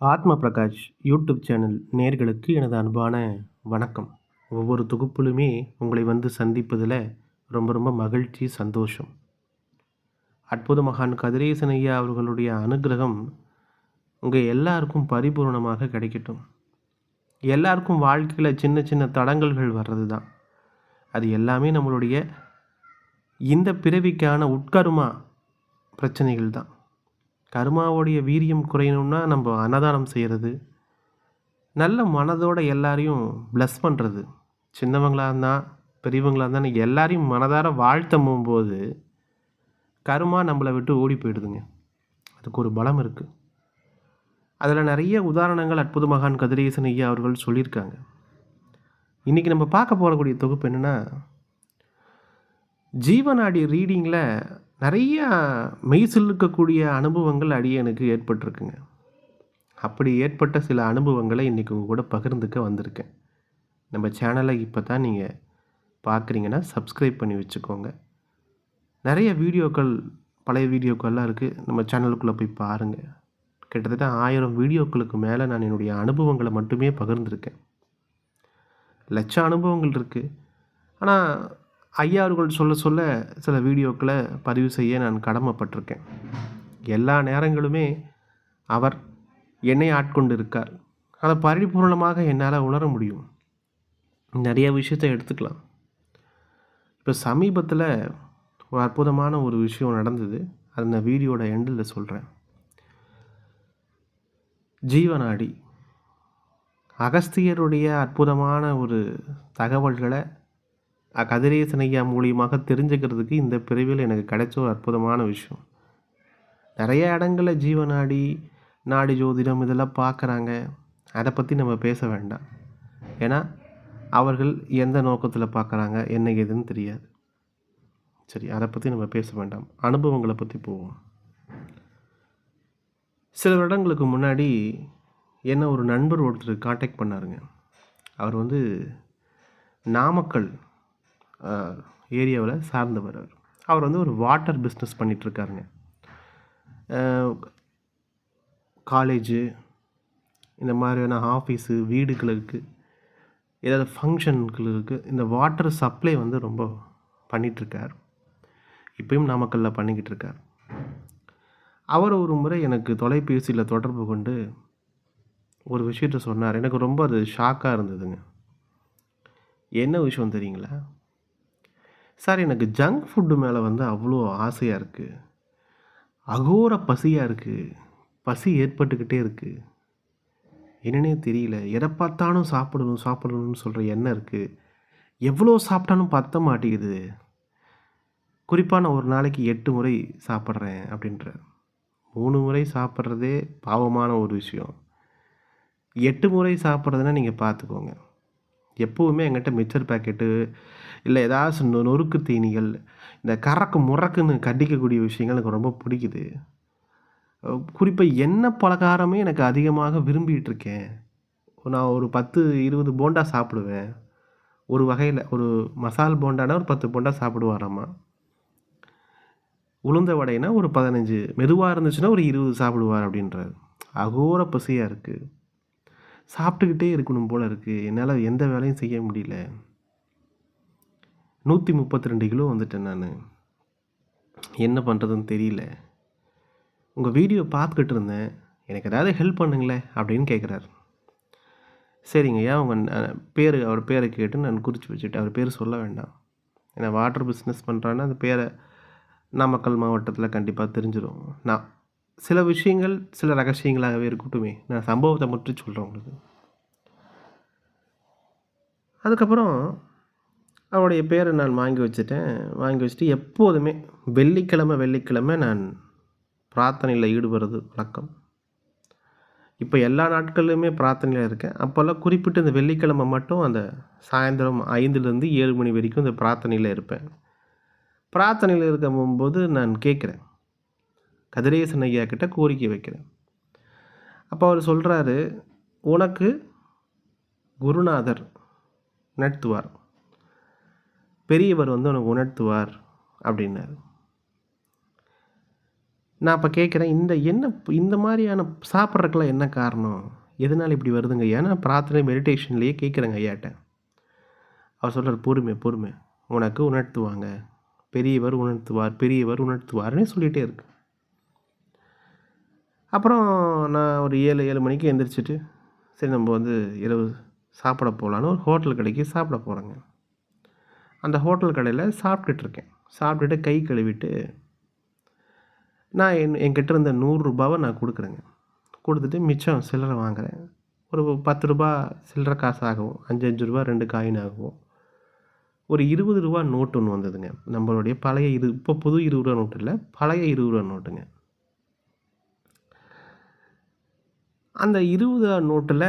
ஆத்ம Prakash YouTube channel நேர்களுக்கு எனது அன்பான வணக்கம். ஒவ்வொரு தொகுப்பிலுமே உங்களை வந்து சந்திப்பதில் ரொம்ப ரொம்ப மகிழ்ச்சி சந்தோஷம். அற்புத மகான் கதிரேசன் ஐயா அவர்களுடைய அனுகிரகம் உங்கள் எல்லாருக்கும் பரிபூர்ணமாக கிடைக்கட்டும். எல்லாருக்கும் வாழ்க்கையில் சின்ன சின்ன தடங்கல்கள் வர்றது தான் அது எல்லாமே நம்மளுடைய இந்த பிறவிக்கான உட்கருமா பிரச்சனைகள் தான் கருமாவுடைய வீரியம் குறையணும்னா நம்ம அன்னதானம் செய்கிறது நல்ல மனதோட எல்லாரையும் ப்ளஸ் பண்ணுறது சின்னவங்களாக இருந்தால் பெரியவங்களாக இருந்தால் எல்லாரையும் மனதார வாழ்த்தமும் போது கருமா நம்மளை விட்டு ஓடி போயிடுதுங்க. அதுக்கு ஒரு பலம் இருக்குது அதில் நிறைய உதாரணங்கள் அற்புத மகான் கதிரேசன் ஐயா அவர்கள் சொல்லியிருக்காங்க. இன்றைக்கி நம்ம பார்க்க போகக்கூடிய தொகுப்பு என்னென்னா ஜீவநாடி ரீடிங்கில் நிறையா மெய்சிலுக்கக்கூடிய அனுபவங்கள் அடியனுக்கு ஏற்பட்டிருக்குங்க. அப்படி ஏற்பட்ட சில அனுபவங்களை இன்றைக்கி உங்கள் கூட பகிர்ந்துக்க வந்திருக்கேன். நம்ம சேனலை இப்போ தான் நீங்கள் பார்க்குறீங்கன்னா சப்ஸ்கிரைப் பண்ணி வச்சுக்கோங்க. நிறைய வீடியோக்கள் பழைய வீடியோக்கள்லாம் இருக்குது நம்ம சேனலுக்குள்ளே போய் பாருங்கள் கிட்டத்தட்ட ஆயிரம் வீடியோக்களுக்கு மேலே நான் என்னுடைய அனுபவங்களை மட்டுமே பகிர்ந்திருக்கேன். லட்ச அனுபவங்கள் இருக்குது ஆனால் ஐயாவர்கள் சொல்ல சொல்ல சில வீடியோக்களை பதிவு செய்ய நான் கடமைப்பட்டிருக்கேன். எல்லா நேரங்களுமே அவர் என்னை ஆட்கொண்டு இருக்கார் அதை பரிபூர்ணமாக என்னால் உணர முடியும். நிறைய விஷயத்தை எடுத்துக்கலாம். இப்போ சமீபத்தில் ஒரு அற்புதமான ஒரு விஷயம் நடந்தது. அது நான் வீடியோட எண்டில் சொல்கிறேன் ஜீவநாடி. அகஸ்தியருடைய அற்புதமான ஒரு தகவல்களை கதிரேசன் ஐயா மூலியமாக தெரிஞ்சுக்கிறதுக்கு இந்த பிரிவில் எனக்கு கிடைச்ச ஒரு அற்புதமான விஷயம். நிறைய இடங்களில் ஜீவநாடி நாடி ஜோதிடம் இதெல்லாம் பார்க்குறாங்க. அதை பற்றி நம்ம பேச வேண்டாம். ஏன்னா அவர்கள் எந்த நோக்கத்தில் பார்க்குறாங்க என்ன ஏதுன்னு தெரியாது. சரி அதை பற்றி நம்ம பேச வேண்டாம். அனுபவங்களை பற்றி போவோம். சில வருடங்களுக்கு முன்னாடி என்ன ஒரு நண்பர் ஒருத்தர் காண்டாக்ட் பண்ணாருங்க. அவர் வந்து நாமக்கல் ஏரியாவில் சார்ந்தவர் அவர். அவர் வந்து ஒரு வாட்டர் பிஸ்னஸ் பண்ணிகிட்ருக்காருங்க காலேஜு இந்த மாதிரியான ஆஃபீஸு வீடுகளுக்கு ஏதாவது ஃபங்க்ஷன்களுக்கு இந்த வாட்டர் சப்ளை வந்து ரொம்ப பண்ணிகிட்ருக்கார் இப்பயும் நாமக்கல்லில் பண்ணிக்கிட்டு இருக்கார் அவர் ஒரு முறை எனக்கு தொலைபேசியில் தொடர்பு கொண்டு ஒரு விஷயத்த சொன்னார். எனக்கு ரொம்ப அது ஷாக்காக இருந்ததுங்க. என்ன விஷயம் தெரியுங்களா? சார் எனக்கு ஜங்க் ஃபுட்டு மேலே வந்து அவ்வளோ ஆசையாக இருக்குது அகோர பசியாக இருக்குது பசி ஏற்பட்டுக்கிட்டே இருக்குது என்னன்னே தெரியல. எதை பார்த்தாலும் சாப்பிடணும் சாப்பிடணும்னு சொல்கிற எண்ணம் இருக்குது எவ்வளோ சாப்பிட்டாலும் பத்த மாட்டேங்குது. குறிப்பாக நான் ஒரு நாளைக்கு எட்டு முறை சாப்பிட்றேன் அப்படின்ற மூணு முறை சாப்பிட்றதே பாவமான ஒரு விஷயம். எட்டு முறை சாப்பிட்றதுன்னா நீங்கள் பார்த்துக்கோங்க. எப்போவுமே எங்கிட்ட மிக்சர் பேக்கெட்டு இல்லை ஏதாச்சும் நொறுக்கு தீனிகள் இந்த கறக்கு முறக்குன்னு கடிக்கக்கூடிய விஷயங்கள் எனக்கு ரொம்ப பிடிக்குது. குறிப்பாக எண்ணெய் பலகாரமே எனக்கு அதிகமாக விரும்பிகிட்டு இருக்கேன். நான் ஒரு பத்து இருபது போண்டா சாப்பிடுவேன். ஒரு வகையில் ஒரு மசால் போண்டானா ஒரு பத்து போண்டா சாப்பிடுவாராம்மா உளுந்த வடைனா ஒரு பதினஞ்சு மெதுவாக இருந்துச்சுன்னா ஒரு இருபது சாப்பிடுவார் அப்படின்றார். அகோர பசியாக இருக்குது சாப்பிட்டுக்கிட்டே இருக்கணும் போல் இருக்குது என்னால் எந்த வேலையும் செய்ய முடியல. நூற்றி முப்பத்தி ரெண்டு கிலோ வந்துட்டேன் நான். என்ன பண்ணுறதுன்னு தெரியல. உங்கள் வீடியோ பார்த்துக்கிட்டு இருந்தேன். எனக்கு ஏதாவது ஹெல்ப் பண்ணுங்களேன் அப்படின்னு கேட்குறாரு சரிங்க ஐயா உங்கள் பேர் அவர் பேரை கேட்டு நான் குறித்து வச்சுட்டு அவர் பேர் சொல்ல வேண்டாம். ஏன்னா வாட்டர் பிஸ்னஸ் பண்ணுறான்னா அந்த பேரை நாமக்கல் மாவட்டத்தில் கண்டிப்பாக தெரிஞ்சிடும் நான் சில விஷயங்கள் சில ரகசியங்களாகவே இருக்கட்டுமே. நான் சம்பவத்தை மட்டும் சொல்கிறேன் உங்களுக்கு. அதுக்கப்புறம் அவருடைய பேரை நான் வாங்கி வச்சுட்டேன். வாங்கி வச்சுட்டு எப்போதுமே வெள்ளிக்கிழமை வெள்ளிக்கிழமை நான் பிரார்த்தனையில் ஈடுபடுறது வழக்கம். இப்போ எல்லா நாட்கள்லையுமே பிரார்த்தனையில் இருக்கேன். அப்போல்லாம் குறிப்பிட்டு இந்த வெள்ளிக்கிழமை மட்டும் அந்த சாயந்தரம் ஐந்துலேருந்து ஏழு மணி வரைக்கும் இந்த பிரார்த்தனையில் இருப்பேன். பிரார்த்தனையில் இருக்கும்போது நான் கேட்குறேன். கதிரேசன் ஐயா கிட்ட கோரிக்கை வைக்கிறேன். அப்போ அவர் சொல்கிறாரு உனக்கு குருநாதர் உணர்த்துவார். பெரியவர் வந்து உனக்கு உணர்த்துவார் அப்படின்னாரு. நான் அப்போ கேட்குறேன் இந்த என்ன இந்த மாதிரியான சாப்பிட்றதுக்கெல்லாம் என்ன காரணம்? எதனால் இப்படி வருதுங்க ஐயா? நான் பிரார்த்தனை மெடிடேஷன்லேயே கேட்குறேங்க ஐயாட்ட அவர் சொல்கிறார் பொறுமை பொறுமை. உனக்கு உணர்த்துவாங்க. பெரியவர் உணர்த்துவார் பெரியவர் உணர்த்துவார்னே சொல்லிகிட்டே இருக்கு. அப்புறம் நான் ஒரு ஏழு ஏழு மணிக்கு எந்திரிச்சிட்டு சரி நம்ம வந்து இரவு சாப்பிட போகலான்னு ஒரு ஹோட்டல் கடைக்கு சாப்பிட போகிறேங்க அந்த ஹோட்டல் கடையில் சாப்பிட்டுட்டு இருக்கேன். சாப்பிட்டுட்டு கை கழுவிட்டு நான் என் என்கிட்ட இருந்த நூறுரூபாவை நான் கொடுக்குறேங்க. கொடுத்துட்டு மிச்சம் சில்லறை வாங்குறேன். ஒரு பத்து ரூபா சில்லறை காசு ஆகும் அஞ்சு அஞ்சு ரூபா ரெண்டு காயின் ஆகும் ஒரு இருபது ரூபா நோட்டு ஒன்று வந்ததுங்க. நம்மளுடைய பழைய இரு இப்போ புது இருபது ரூபா நோட்டு இல்லை பழைய இருபது ரூபா நோட்டுங்க அந்த இருபது நோட்டில்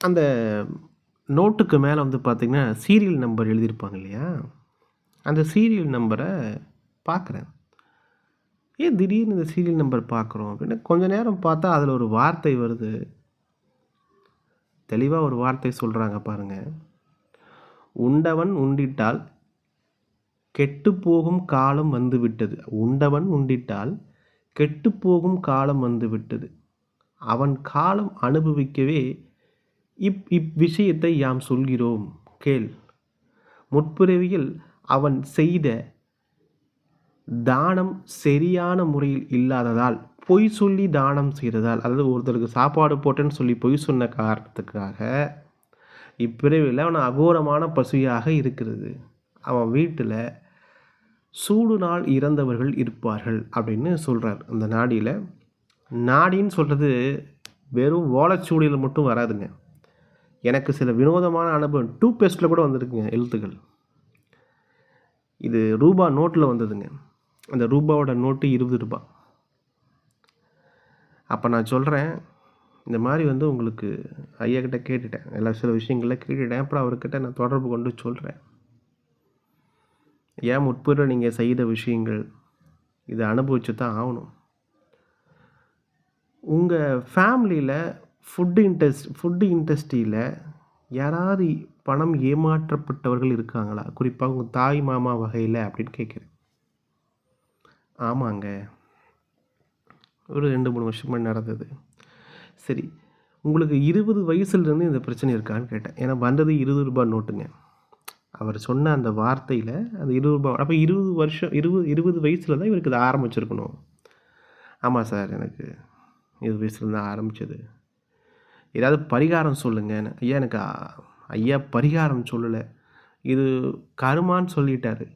அந்த நோட்டுக்கு மேலே வந்து பார்த்திங்கன்னா சீரியல் நம்பர் எழுதியிருப்பாங்க இல்லையா? அந்த சீரியல் நம்பரை பார்க்குறேன் ஏன் திடீர்னு இந்த சீரியல் நம்பர் பார்க்குறோம் அப்படின்னு கொஞ்ச நேரம் பார்த்தா அதில் ஒரு வார்த்தை வருது. தெளிவாக ஒரு வார்த்தை சொல்கிறாங்க பாருங்கள் உண்டவன் உண்டிட்டால் கெட்டுப்போகும் காலம் வந்துவிட்டது உண்டவன் உண்டிட்டால் கெட்டுப்போகும் காலம் வந்துவிட்டது அவன் காலம் அனுபவிக்கவே இப் இவ்விஷயத்தை யாம் சொல்கிறோம். கேள். முற்பிறவியில் அவன் செய்த தானம் சரியான முறையில் இல்லாததால் பொய் சொல்லி தானம் செய்ததால் அதாவது ஒருத்தருக்கு சாப்பாடு போட்டேன்னு சொல்லி பொய் சொன்ன காரணத்துக்காக இப்பிறவியில் அவன் அகோரமான பசுயாக இருக்கிறது. அவன் வீட்டில் சூடு நாள் இறந்தவர்கள் இருப்பார்கள் அப்படின்னு சொல்கிறார் அந்த நாடியில் நாடின்னு சொல்கிறது வெறும் ஓலைச்சூடியில் மட்டும் வராதுங்க. எனக்கு சில வினோதமான அனுபவம். டூ பேஸ்ட்டில் கூட வந்திருக்குங்க எழுத்துக்கள். இது ரூபா நோட்டில் வந்ததுங்க. அந்த ரூபாவோட நோட்டு இருபது ரூபா. அப்போ நான் சொல்கிறேன் இந்த மாதிரி வந்து உங்களுக்கு ஐயா கிட்ட கேட்டுட்டேன். எல்லா சில விஷயங்கள்லாம் கேட்டுட்டேன். அப்புறம் அவர்கிட்ட நான் தொடர்பு கொண்டு சொல்கிறேன் ஏன் முற்புற நீங்கள் செய்த விஷயங்கள் இதை அனுபவிச்சு தான் ஆகணும். உங்கள் ஃபேமிலியில் ஃபுட்டு இன்டஸ்ட் ஃபுட்டு இண்டஸ்ட்ரியில் யாராவது பணம் ஏமாற்றப்பட்டவர்கள் இருக்காங்களா? குறிப்பாக உங்கள் தாய் மாமா வகையில் அப்படின்னு கேட்குறேன் ஆமாங்க. ஒரு ரெண்டு மூணு வருஷமாக நடந்தது. சரி உங்களுக்கு இருபது வயசுலேருந்து இந்த பிரச்சனை இருக்கான்னு கேட்டேன். ஏன்னா வந்தது இருபது ரூபாய் நோட்டுங்க. அவர் சொன்ன அந்த வார்த்தையில் அந்த இருபது ரூபாய் அப்போ இருபது வருஷம் இருபது இருபது வயசில் தான் இவருக்கு இதை ஆரம்பிச்சிருக்கணும். ஆமாம் சார் எனக்கு இது வயசுலேருந்து தான் ஏதாவது பரிகாரம் சொல்லுங்கள் ஐயா எனக்கு ஐயா பரிகாரம் சொல்லலை. இது கருமான்னு சொல்லிட்டாரு.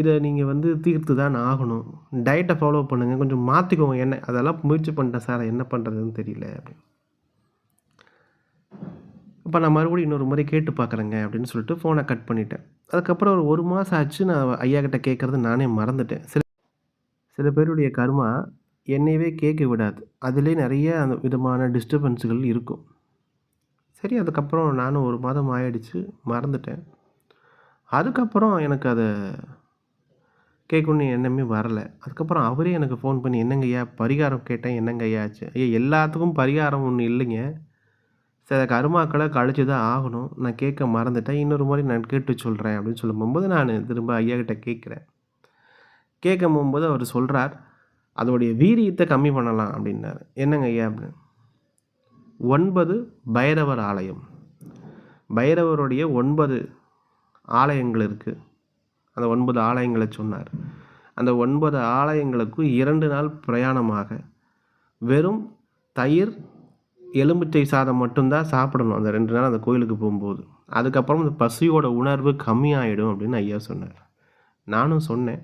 இதை நீங்கள் வந்து தீர்த்து தான் ஆகணும். டயட்டை ஃபாலோ பண்ணுங்கள் கொஞ்சம் மாற்றிக்கோங்க என்ன அதெல்லாம் முயற்சி பண்ணிட்டேன் சார். என்ன பண்ணுறதுன்னு தெரியல அப்படின்னு. இப்போ நான் மறுபடியும் இன்னொரு முறை கேட்டு பார்க்குறேங்க அப்படின்னு சொல்லிட்டு ஃபோனை கட் பண்ணிட்டேன். அதுக்கப்புறம் ஒரு ஒரு மாதம் ஆச்சு நான் ஐயா கிட்டே கேட்குறது நானே மறந்துட்டேன். சில சில பேருடைய கர்மா என்னையவே கேட்க விடாது. அதிலே நிறைய அந்த விதமான டிஸ்டர்பன்ஸுகள் இருக்கும். சரி அதுக்கப்புறம் நானும் ஒரு மாதம் ஆயிடுச்சு மறந்துட்டேன். அதுக்கப்புறம் எனக்கு அதை கேட்கணுன்னு எண்ணமே வரலை. அதுக்கப்புறம் அவரே எனக்கு ஃபோன் பண்ணி என்னங்க ஐயா பரிகாரம் கேட்டேன் என்னங்க ஐயா ஆச்சு? ஐயா எல்லாத்துக்கும் பரிகாரம் ஒன்று இல்லைங்க. சில கருமாக்களை கழிச்சு தான் ஆகணும். நான் கேட்க மறந்துட்டேன். இன்னொரு மாதிரி நான் கேட்டு சொல்கிறேன் அப்படின்னு சொல்லும்போது நான் திரும்ப ஐயா கிட்ட கேட்குறேன். கேட்கும் அவர் சொல்கிறார் அதோடைய வீரியத்தை கம்மி பண்ணலாம் அப்படின்னாரு. என்னங்க ஐயா அப்படின்னு ஒன்பது பைரவர் ஆலயம். பைரவருடைய ஒன்பது ஆலயங்கள் இருக்குது அந்த ஒன்பது ஆலயங்களை சொன்னார். அந்த ஒன்பது ஆலயங்களுக்கும் இரண்டு நாள் பிரயாணமாக வெறும் தயிர் எலுமிச்சை சாதம் மட்டும்தான் சாப்பிடணும். அந்த ரெண்டு நாள் அந்த கோயிலுக்கு போகும்போது. அதுக்கப்புறம் அந்த பசியோட உணர்வு கம்மியாயிடும் அப்படின்னு ஐயா சொன்னார். நானும் சொன்னேன்.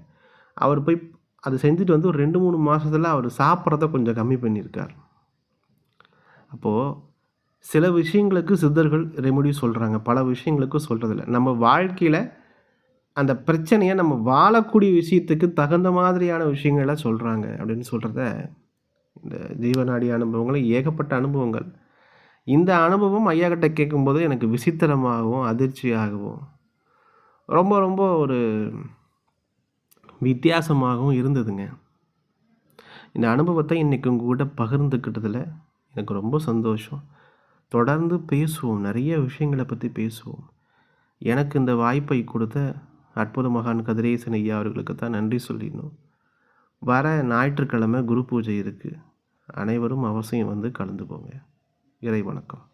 அவர் போய் அது செஞ்சுட்டு வந்து ஒரு ரெண்டு மூணு மாதத்தில் அவர் சாப்பிட்றத கொஞ்சம் கம்மி பண்ணியிருக்கார். அப்போது சில விஷயங்களுக்கு சித்தர்கள் ரெமெடி சொல்கிறாங்க பல விஷயங்களுக்கு சொல்கிறதில்ல நம்ம வாழ்க்கையில் அந்த பிரச்சனையை நம்ம வாழக்கூடிய விஷயத்துக்கு தகுந்த மாதிரியான விஷயங்களை சொல்கிறாங்க அப்படின்னு சொல்கிறத இந்த ஜீவநாடி அனுபவங்களும் ஏகப்பட்ட அனுபவங்கள். இந்த அனுபவம் ஐயா கிட்ட கேட்கும்போது எனக்கு விசித்திரமாகவும் அதிர்ச்சியாகவும் ரொம்ப ரொம்ப ஒரு வித்தியாசமாகவும் இருந்ததுங்க. இந்த அனுபவத்தை இன்றைக்கி உங்கள் கூட பகிர்ந்துக்கிட்டதில் எனக்கு ரொம்ப சந்தோஷம். தொடர்ந்து பேசுவோம் நிறைய விஷயங்களை பற்றி பேசுவோம். எனக்கு இந்த வாய்ப்பை கொடுத்த அற்புத மகான் கதிரேசன் ஐயா அவர்களுக்கு தான் நன்றி சொல்லிடணும். வர ஞாயிற்றுக்கிழமை குரு பூஜை இருக்குது அனைவரும் அவசியம் வந்து கலந்துக்கோங்க. இறை வணக்கம்.